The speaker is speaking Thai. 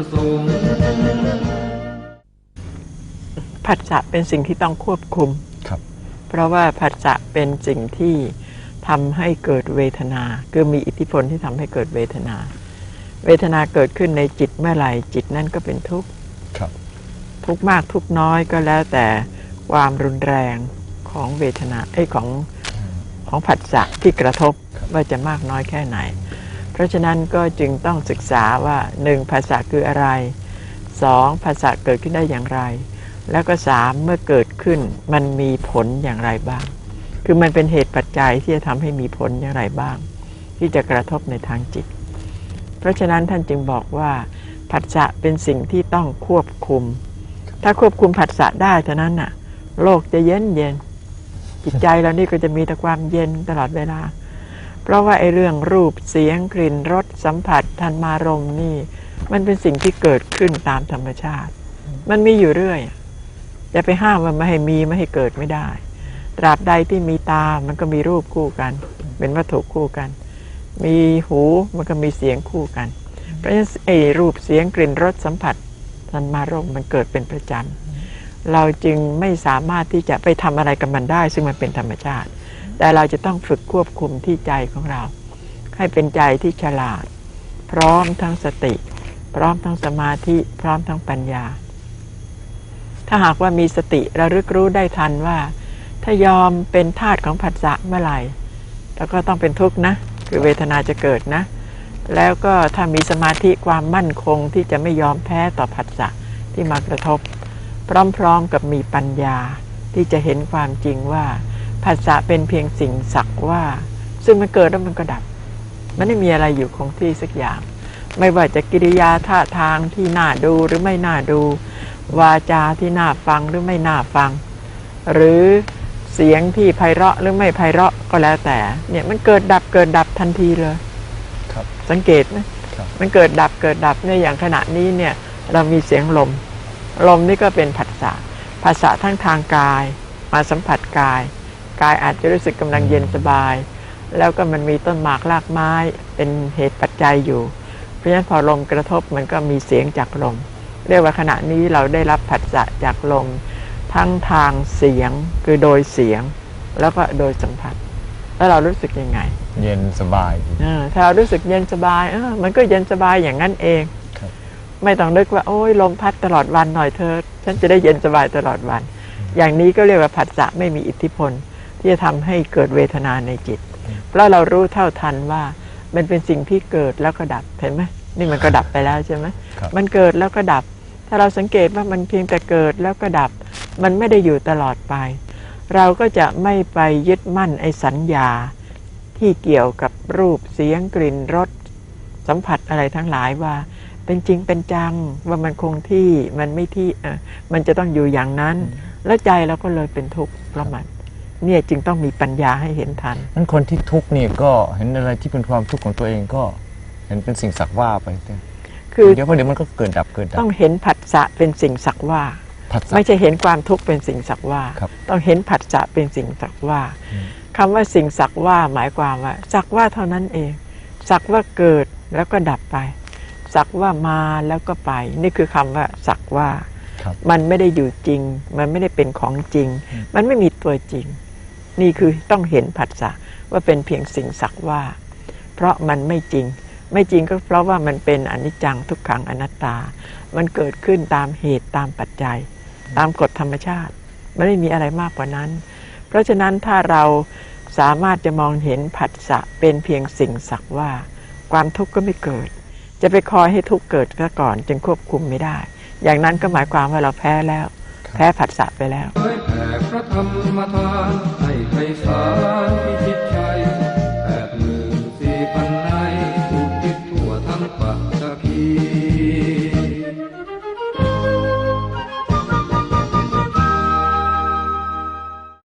ประสงค์ ผัสสะเป็นสิ่งที่ต้องควบคุม ครับ เพราะว่าผัสสะเป็นสิ่งที่ทำให้เกิดเวทนา คือมีอิทธิพลที่ทำให้เกิดเวทนา เวทนาเกิดขึ้นในจิตเมื่อไหร่จิตนั่นก็เป็นทุกข์ครับ ทุกข์มากทุกข์น้อยก็แล้วแต่ความรุนแรงของเวทนาไอ้ของของผัสสะที่กระทบว่าจะมากน้อยแค่ไหน ราะฉะนั้นก็จึงต้องศึกษาว่าหนึ่งภาษาคืออะไรสองภาษาเกิดขึ้นได้อย่างไร แล้วก็สามเมื่อเกิดขึ้นมันมีผลอย่างไรบ้าง คือมันเป็นเหตุปัจจัยที่จะทำให้มีผลอย่างไรบ้าง ที่จะกระทบในทางจิต เพราะฉะนั้นท่านจึงบอกว่าผัสสะเป็นสิ่งที่ต้องควบคุม ถ้าควบคุมผัสสะได้เท่านั้นน่ะ โลกจะเย็นเย็นจิตใจเรานี่ก็จะมีแต่ความเย็นตลอดเวลา ราะว่าไอ้เรื่องรูปเสียงกลิ่นรสสัมผัสทันมารมณ์นี่ มันเป็นสิ่งที่เกิดขึ้นตามธรรมชาติ มันมีอยู่เรื่อยจะไปห้ามมันไม่ให้มีไม่ให้เกิดไม่ได้ ตราบใดที่มีตามันก็มีรูปคู่กัน เป็นวัตถุคู่กัน มีหูมันก็มีเสียงคู่กัน เพราะฉะนั้นไอ้รูปเสียงกลิ่นรสสัมผัสทันมารมณ์มันเกิดเป็นประจำเราจึงไม่สามารถที่จะไปทำอะไรกับมันได้ ซึ่งมันเป็นธรรมชาติ แต่เราจะต้องฝึกควบคุมที่ใจของเรา ให้เป็นใจที่ฉลาด พร้อมทั้งสติ พร้อมทั้งสมาธิ พร้อมทั้งปัญญา ถ้าหากว่ามีสติระลึกรู้ได้ทันว่า ถ้ายอมเป็นทาสของผัสสะเมื่อไหร่ แล้วก็ต้องเป็นทุกข์นะ คือเวทนาจะเกิดนะ แล้วก็ถ้ามีสมาธิความมั่นคงที่จะไม่ยอมแพ้ต่อผัสสะที่มากระทบ พร้อมๆกับมีปัญญาที่จะเห็นความจริงว่า ผัสสะเป็นเพียงสิ่งสักว่า ซึ่งมันเกิดแล้วมันก็ดับ มันไม่มีอะไรอยู่คงที่สักอย่าง ไม่ว่าจะกิริยาท่าทางที่น่าดูหรือไม่น่าดู วาจาที่น่าฟังหรือไม่น่าฟัง หรือเสียงที่ไพเราะหรือไม่ไพเราะก็แล้วแต่ เนี่ยมันเกิดดับเกิดดับทันทีเลยครับสังเกตไหมครับมันเกิดดับเกิดดับเนี่ยอย่างขณะนี้เนี่ยเรามีเสียงลม ลมนี่ก็เป็นผัสสะภาษาทั้งทางกาย มาสัมผัสกาย กายอาจจะรู้สึกกำลังเย็นสบาย แล้วก็มันมีต้นหมากรากไม้เป็นเหตุปัจจัยอยู่ เพราะฉะนั้นพอลมกระทบมันก็มีเสียงจากลม เรียกว่าขณะนี้เราได้รับผัสสะจากลม ทั้งทางเสียงคือโดยเสียง แล้วก็โดยสัมผัส แล้วเรารู้สึกยังไง เย็นสบายดีเออถ้าเรารู้สึกเย็นสบายเออมันก็เย็นสบายอย่างนั้นเองครับไม่ต้องนึกว่าโอ้ยลมพัดตลอดวันหน่อยเธอ ฉันจะได้เย็นสบายตลอดวัน อย่างนี้ก็เรียกว่าผัสสะไม่มีอิทธิพล ที่จะทำให้เกิดเวทนาในจิต เพราะเรารู้เท่าทันว่ามันเป็นสิ่งที่เกิดแล้วก็ดับเห็นไหมนี่มันก็ดับไปแล้วใช่ไหมครับมันเกิดแล้วก็ดับ ถ้าเราสังเกตว่ามันเพียงแต่เกิดแล้วก็ดับ มันไม่ได้อยู่ตลอดไป เราก็จะไม่ไปยึดมั่นไอ้สัญญา ที่เกี่ยวกับรูปเสียงกลิ่นรสสัมผัสอะไรทั้งหลายว่า เป็นจริงเป็นจังว่ามันคงที่มันไม่ที่เออมันจะต้องอยู่อย่างนั้น แล้วใจเราก็เลยเป็นทุกข์เพราะมัน เนี่ยจึงต้องมีปัญญาให้เห็นทันนั้นคนที่ทุกข์นี่ก็เห็นอะไรที่เป็นความทุกข์ของตัวเองก็เห็นเป็นสิ่งสักว่าไปเถอะคือเดี๋ยวพอเดี๋ยวมันก็เกิดดับเกิดดับต้องเห็นผัสสะเป็นสิ่งสักว่าผัสสะไม่ใช่เห็นความทุกข์เป็นสิ่งสักว่าครับต้องเห็นผัสสะเป็นสิ่งสักว่าอืมคำว่าสิ่งสักว่าหมายความว่า สักว่าเท่านั้นเอง สักว่าเกิดแล้วก็ดับไป สักว่ามาแล้วก็ไป นี่คือคำว่าสักว่าครับมันไม่ได้อยู่จริง มันไม่ได้เป็นของจริงอืมมันไม่มีตัวจริง นี่คือต้องเห็นผัสสะว่าเป็นเพียงสิ่งสักว่า เพราะมันไม่จริง ไม่จริงก็เพราะว่ามันเป็นอนิจจังทุกขังอนัตตา มันเกิดขึ้นตามเหตุตามปัจจัย ตามกฎธรรมชาติมันไม่มีอะไรมากกว่านั้น เพราะฉะนั้นถ้าเราสามารถจะมองเห็นผัสสะเป็นเพียงสิ่งสักว่า ความทุกข์ก็ไม่เกิด จะไปคอยให้ทุกข์เกิดซะก่อนจึงควบคุมไม่ได้ อย่างนั้นก็หมายความว่าเราแพ้แล้ว แพ้ผัสสะไปแล้วเผยแผ่พระธรรมทานให้ไพศาลพิจิ